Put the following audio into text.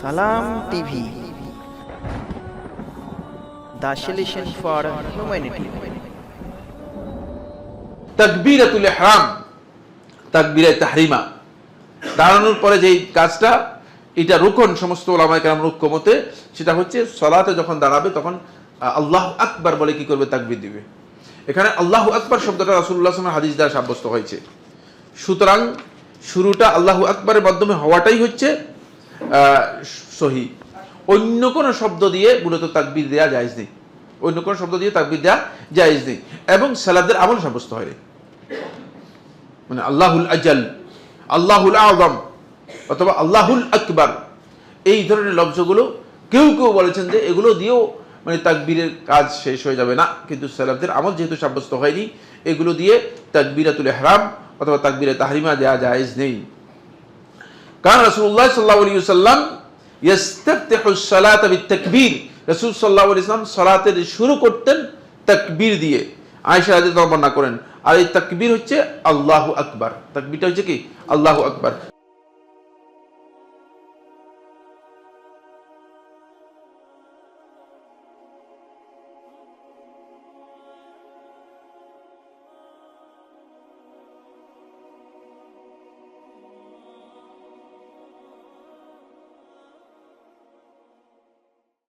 সালাম TV. The solution for humanity. তাকবীরাতুল ইহরাম তাকবীরে তাহরিমা। দাঁড়ানোর পরে যেই কাজটা, এটা রুকন, সমস্ত ওলামায়ে কেরাম রুকমতে সেটা হচ্ছে সলাতে যখন দাঁড়াবে, তখন আল্লাহ আকবার বলে কি করবে? তাকবীর দিবে। এখানে আল্লাহ আকবার শব্দটা রাসূলুল্লাহ সাল্লাল্লাহু হাদিস দ্বারা সাব্যস্ত হয়েছে। সুতরাং, শুরুটা আল্লাহ আকবারের মাধ্যমে হওয়াটাই হচ্ছে সহি। অন্য কোনো শব্দ দিয়ে মূলত তাকবীর দেওয়া জায়েজ নেই। অন্য কোনো শব্দ দিয়ে তাকবীর দেওয়া জায়েজ নেই। এবং সালাদের আমল সাব্যস্ত হয়। মানে আল্লাহুল আজাল, আল্লাহুল আজম অথবা আল্লাহুল আকবার, এই ধরনের লব্জগুলো কেউ কেউ বলেছেন যে এগুলো দিয়েও মানে তাকবীরের কাজ শেষ হয়ে যাবে না। কিন্তু সালাফদের আমল যেহেতু সাব্যস্ত হয়নি, এগুলো দিয়ে তাকবীরাতুল হারাম অথবা তাকবীরে তাহরিমা দেওয়া জায়েজ নেই। কারণ রসুল্লাহ সাল্লাহ আলী সাল্লাম সালাত তকবীর রসুল সাল্লাহ ওয়াসাল্লাম সালাতের শুরু করতেন তকবীর দিয়ে। আয়সা রাদিয়াল্লাহু বর্ণনা করেন, আর এই তকবীর হচ্ছে আল্লাহু আকবার। তকবীরটা হচ্ছে কি? আল্লাহ আকবার।